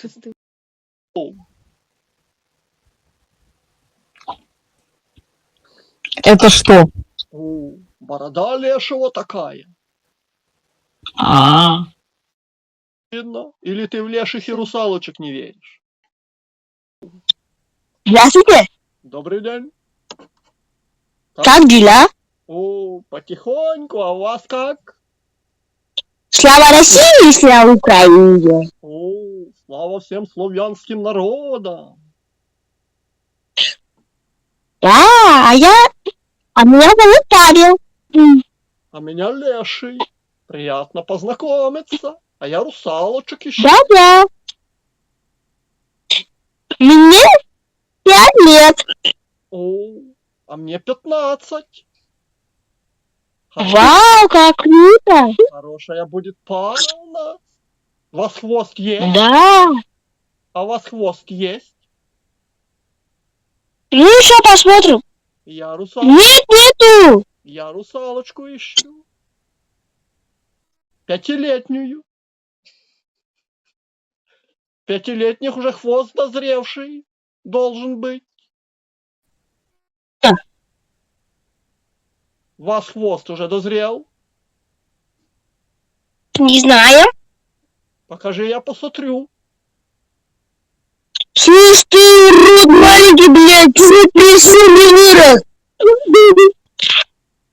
Шести. Это что? О, борода лешего такая. А, Видно? Или ты в леших и русалочек не веришь? Здравствуйте. Добрый день. Как дела? О, потихоньку, а у вас как? Слава России и слава Украине. О, слава всем славянским народам. Да, а я... А меня зовут Павел. А меня леший. Приятно познакомиться. А я русалочек ищу. Да-да. Мне пять лет. О, а мне 15. Вау, как круто. Хорошая будет пара у нас. У вас хвост есть? Да. А у вас хвост есть? Ну еще посмотрим. Я русал... Нет, нету. Я русалочку ищу. Пятилетнюю. Пятилетних уже хвост дозревший должен быть. Да. У вас хвост уже дозрел? Не знаю. Покажи, я посмотрю. Слышь ты, урод маленький, блядь, ты присоединилась.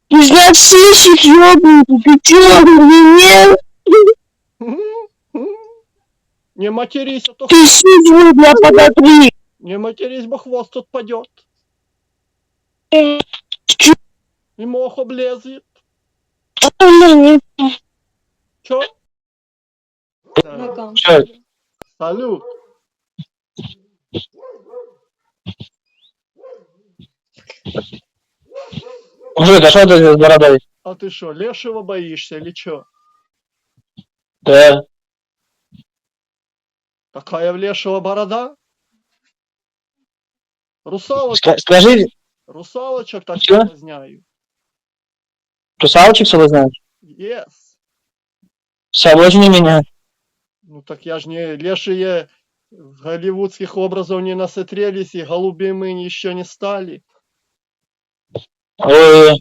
Ты знаешь, слышишь, ёбнутый, ты чё, охренел? Не матерись, а то Ты сидел, бля, подотри. не матерись, бо хвост отпадет. Чё? И мох облезет. Чё? Ногам. Чё? Салют. Мужик, а что ты с бородой? А ты что, лешего боишься или чё? Да. Какая в лешего борода? Русалочек, Скажи, русалочек так Чё? Русалочек соблазнаешь? Yes. Соблазни меня. Ну так я ж не лешие в голливудских образов не насотрелись и голубыми еще не стали. Ой,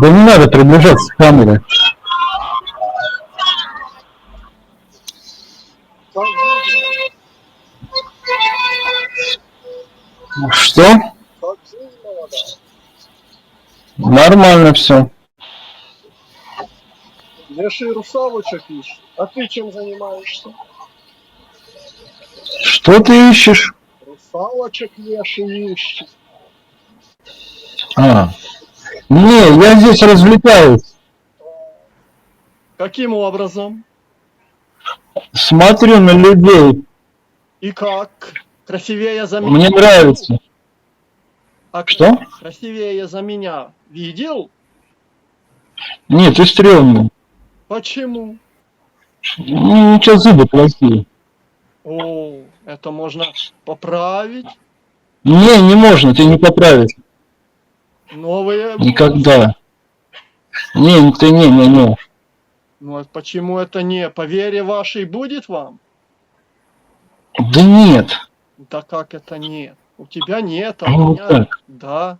Да не надо приближаться к камере. Что? Нормально все. Леший русалочек ищет. А ты чем занимаешься? Что ты ищешь? Русалочек леший ищет. А. Не, я здесь развлекаюсь. Каким образом? Смотрю на людей. И как? Красивее за меня? Мне нравится. А Что? Красивее за меня. Видел? Нет, ты стрёмный. Почему? Ну, ничего, зубы плохие. О, это можно поправить. Не, не можно, ты не поправишь. Новые. Никогда. Не, ты не, не, не. Ну а почему это не? По вере вашей будет вам? Да нет. Да как это нет? У тебя нет, а у Ну, меня... так. Да.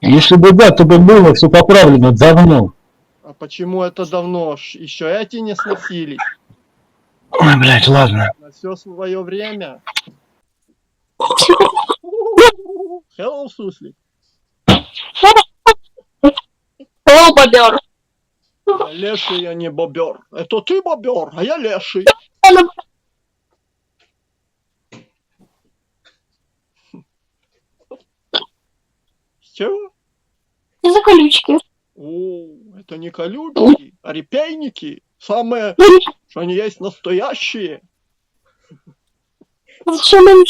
Если бы да, то бы было все поправлено давно. Почему это давно? Еще эти не сносились. Ой, блядь, ладно. На все свое время. Hello, суслик. О, бобер. Леший, я не бобер. Это ты бобер, а я леший. Чего? За колючки. О, это не колючки, а репейники. Самые, что они есть настоящие. Зачем им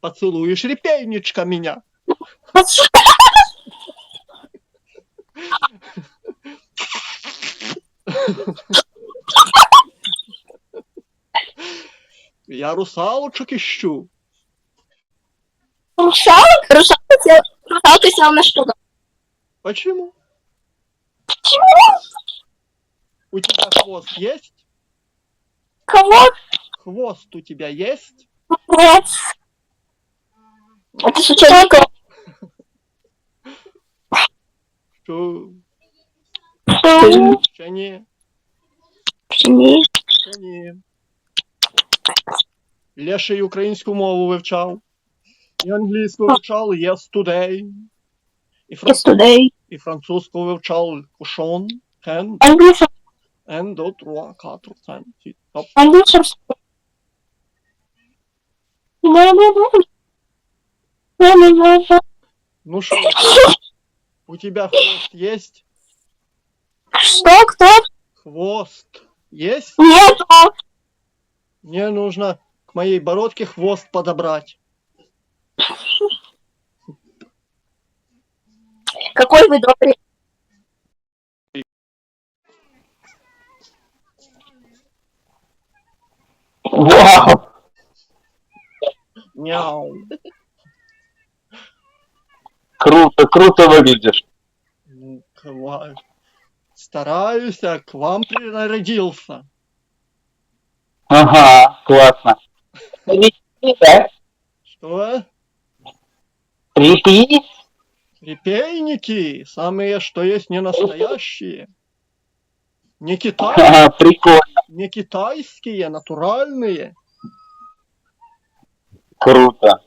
Поцелуешь репейничка меня. Я русалочек ищу. Русалок? Русалка села, русалка села на что? Почему? Почему? У тебя хвост есть? Кого? Хвост у тебя есть? Нет. Это случайно кого? Що? Что? Ще ні. Почему? Ще ні. Леший українську мову вивчав. І англійську вивчав yesterday. І, фран... Yes, today. і французьку вивчав кушон, Английский. ен, до, труа, катру, цен, ті, топ. Ну що, у тебя хвост есть? Что? Кто? Хвост есть? Нет. Мне нужно к моей бородке хвост подобрать. Какой вы добрый. Вау! Мяу. Круто, круто выглядишь. Ну, ква- Стараюсь, а к вам принарядился. Ага, классно. Да? Что? Репи? Репейники, самые, что есть не настоящие. Не, китай, Ага, прикольно, не китайские, натуральные. круто.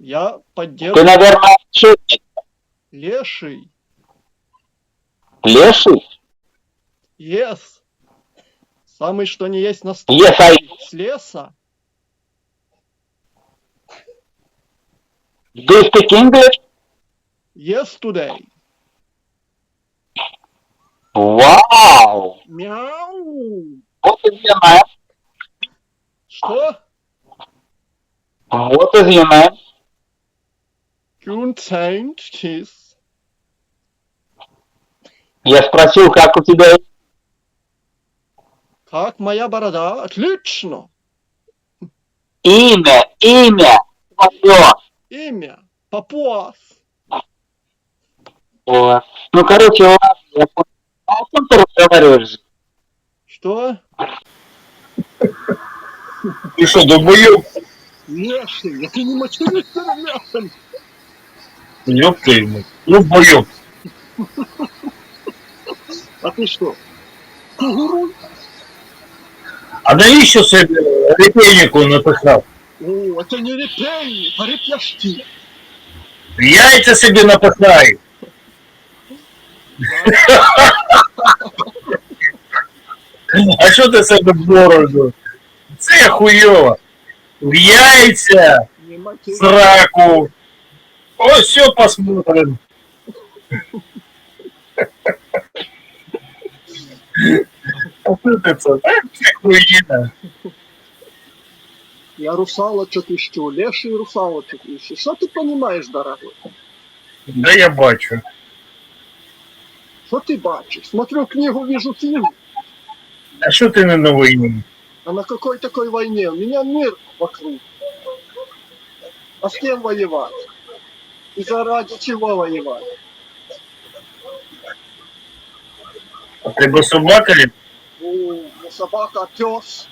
Я Ты, поддерживаю наверное, ошибник. леший. Леший? Yes. Самый, что не есть Yes, настоящий. I... С леса. Do you speak English? Yesterday. Вау! Мяу. Вот is your name? Что? What is your name? Кюнцейнт кис. Я спросил, как у тебя Как моя борода? Отлично. имя, имя твое. Имя. Папуас. Вот. Ну, короче, ладно, я понял. А о чем ты разговариваешь? Что? Ты что, долбоёб? Леший, я ты не матерюсь перед лесом. Ёб ты ему. Долбоёб. А ты что? Кугуру? А навіщо собі репейнику написав? О, это не репейник, а репьяшки. Яйця собі напихай. А що ти себе бороду? Це хуйово. В матерюсь. сраку. Ось все посмотрим. А що ти це хуйня. Я русалочек ищу, леший русалочек ищу. Что ты понимаешь, дорогой? Да я бачу. Что ты бачишь? Смотрю книгу, вижу фильм. А що ти не на війні? А на какой такой войне? У меня мир вокруг. А с кем воевать? И заради чего воевать? А тебе собака ли? О, не собака, а пес.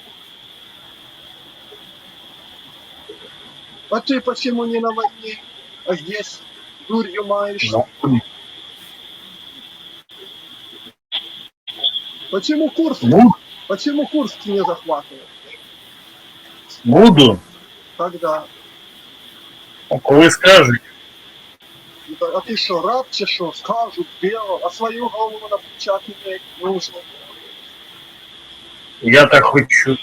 А ты почему не на войне? А здесь дурью маешься? Ну, Почему Курск? ну, Почему Курск не захватывает? буду. Когда? А коли скажуть. А ты что, раб чи что? Скажут, дело, а свою голову на плечах иметь нужно. Я так хочу.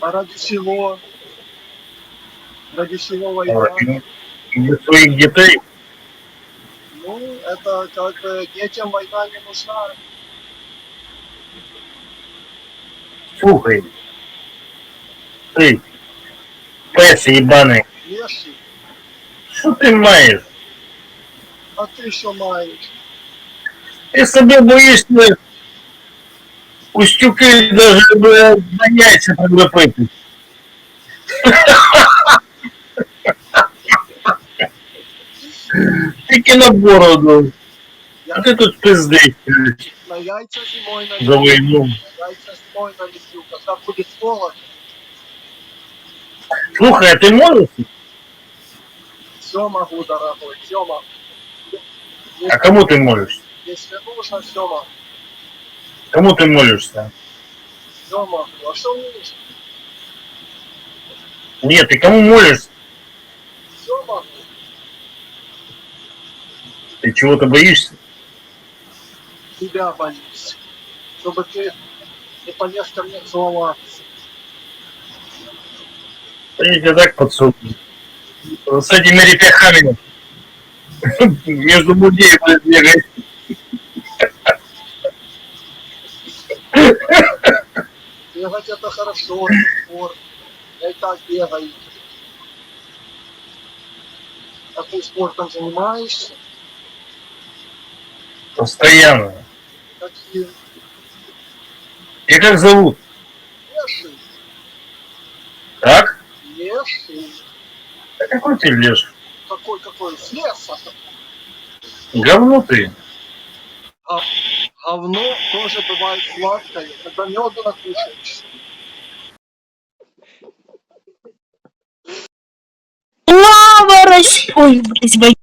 А ради чего? Ради чего воевать? Ради для своїх дітей. Ну, это как бы детям война не нужна. Слухай. Ты, пес ебаный, Леший, что ты маешь? а ти що маєш? Ты себе боишься устюки даже блядь, на яйца Тільки на бороду. А Я ти тут пиздиш на яйця зимой за налью, війну. яйця зимой налью, когда будет холод, Слухай, а ти можеш? все могу, дорогой, все могу. А кому ти молишся? Если нужно, все могу, Кому ти молишся? все могу. А что нужно? Ні, ти кому молишся? Все могу. Ти чого-то боїшся? Тебя боюсь. Чтобы ты не полез ко мне целоваться. Я тебя так подсуну. С этими репяхами. Между мудей, блядь, бегать. Это хорошо, спорт. Я и так бегаю. А ты спортом занимаешься? Постоянно. Какие? И как зовут? Леший. Так? Леший. Да какой ты лешь? Какой-какой? С леса. Говно ты. Говно тоже бывает сладкое, когда меду накушаешься. Слава России! Ой, блядь,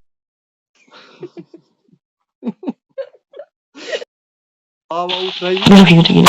бо- Слава Украине! Блин, блин.